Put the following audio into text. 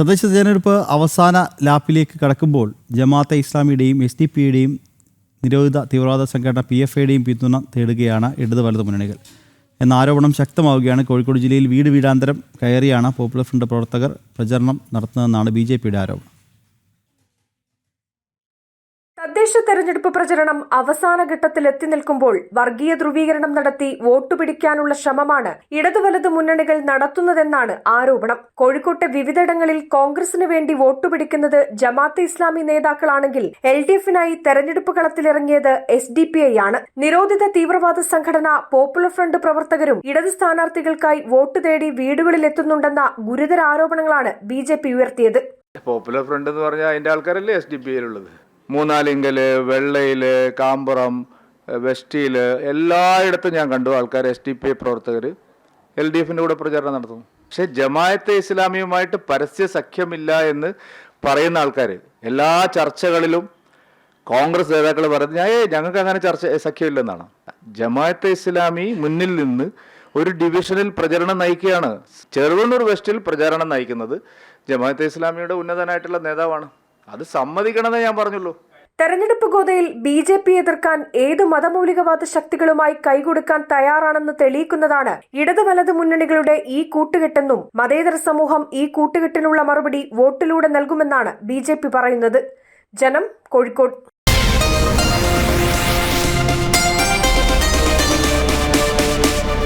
തദ്ദേശ തെരഞ്ഞെടുപ്പ് അവസാന ലാപ്പിലേക്ക് കടക്കുമ്പോൾ ജമാഅത്തെ ഇസ്ലാമിയുടെയും എസ് ഡി പിയുടെയും നിരോധിത തീവ്രവാദ സംഘടന പി എഫ് ഐയുടെയും പിന്തുണ തേടുകയാണ് ഇടത് വലത് മുന്നണികൾ. എന്ന ആരോപണം ശക്തമാവുകയാണ് കോഴിക്കോട് ജില്ലയിൽ വീട് വീടാന്തരം കയറിയാണ് പോപ്പുലർ ഫ്രണ്ട് പ്രവർത്തകർ പ്രചരണം നടത്തുന്നതെന്നാണ് ബി ജെ പിയുടെ ആരോപണം. തദ്ദേശ തെരഞ്ഞെടുപ്പ് പ്രചരണം അവസാന ഘട്ടത്തിൽ എത്തി നിൽക്കുമ്പോൾ വർഗീയ ധ്രുവീകരണം നടത്തി വോട്ട് പിടിക്കാനുള്ള ശ്രമമാണ് ഇടതുവലത് മുന്നണികൾ നടത്തുന്നതെന്നാണ് ആരോപണം. കോഴിക്കോട്ടെ വിവിധയിടങ്ങളിൽ കോൺഗ്രസിന് വേണ്ടി വോട്ട് പിടിക്കുന്നത് ജമാഅത്തെ ഇസ്ലാമി നേതാക്കളാണെങ്കിൽ എൽ ഡി എഫിനായി തെരഞ്ഞെടുപ്പ് കളത്തിലിറങ്ങിയത് എസ് ഡി പി ഐ ആണ്. നിരോധിത തീവ്രവാദ സംഘടന പോപ്പുലർ ഫ്രണ്ട് പ്രവർത്തകരും ഇടത് സ്ഥാനാർത്ഥികൾക്കായി വോട്ട് തേടി വീടുകളിൽ എത്തുന്നുണ്ടെന്ന ഗുരുതര ആരോപണങ്ങളാണ് ബി ജെ പി ഉയർത്തിയത്. പോപ്പുലർ ഫ്രണ്ട് എന്ന് പറഞ്ഞാൽ അതിന്റെ ആൾക്കാരല്ലേ എസ് ഡി പി ഐയിലുള്ളത്? മൂന്നാലിങ്കൽ വെള്ളയിൽ കാമ്പുറം വെസ്റ്റിയിൽ എല്ലായിടത്തും ഞാൻ കണ്ടു ആൾക്കാർ എസ് ഡി പി ഐ പ്രവർത്തകർ എൽ ഡി എഫിന്റെ കൂടെ പ്രചാരണം നടത്തുന്നു. പക്ഷേ ജമായത്തെ ഇസ്ലാമിയുമായിട്ട് പരസ്യ സഖ്യമില്ല എന്ന് പറയുന്ന ആൾക്കാർ എല്ലാ ചർച്ചകളിലും കോൺഗ്രസ് നേതാക്കൾ പറയുന്നത് ഞാൻ ഞങ്ങൾക്ക് അങ്ങനെ ചർച്ച സഖ്യമില്ലെന്നാണ്. ജമായത്തെ ഇസ്ലാമി മുന്നിൽ നിന്ന് ഒരു ഡിവിഷനിൽ പ്രചരണം നയിക്കുകയാണ്. ചെറുവണ്ണൂർ വെസ്റ്റിൽ പ്രചാരണം നയിക്കുന്നത് ജമാഅത്തെ ഇസ്ലാമിയുടെ ഉന്നതനായിട്ടുള്ള നേതാവാണ്. അത് സമ്മതിക്കണമെന്നേ ഞാൻ പറഞ്ഞുള്ളൂ. തെരഞ്ഞെടുപ്പ് ഗോതയിൽ ബി ജെ പി എതിർക്കാൻ ഏതു മതമൗലികവാദ ശക്തികളുമായി കൈകൊടുക്കാൻ തയ്യാറാണെന്ന് തെളിയിക്കുന്നതാണ് ഇടത് വലത് മുന്നണികളുടെ ഈ കൂട്ടുകെട്ടെന്നും മതേതര സമൂഹം ഈ കൂട്ടുകെട്ടിനുള്ള മറുപടി വോട്ടിലൂടെ നൽകുമെന്നാണ് ബി പറയുന്നത്. ജനം കോഴിക്കോട്.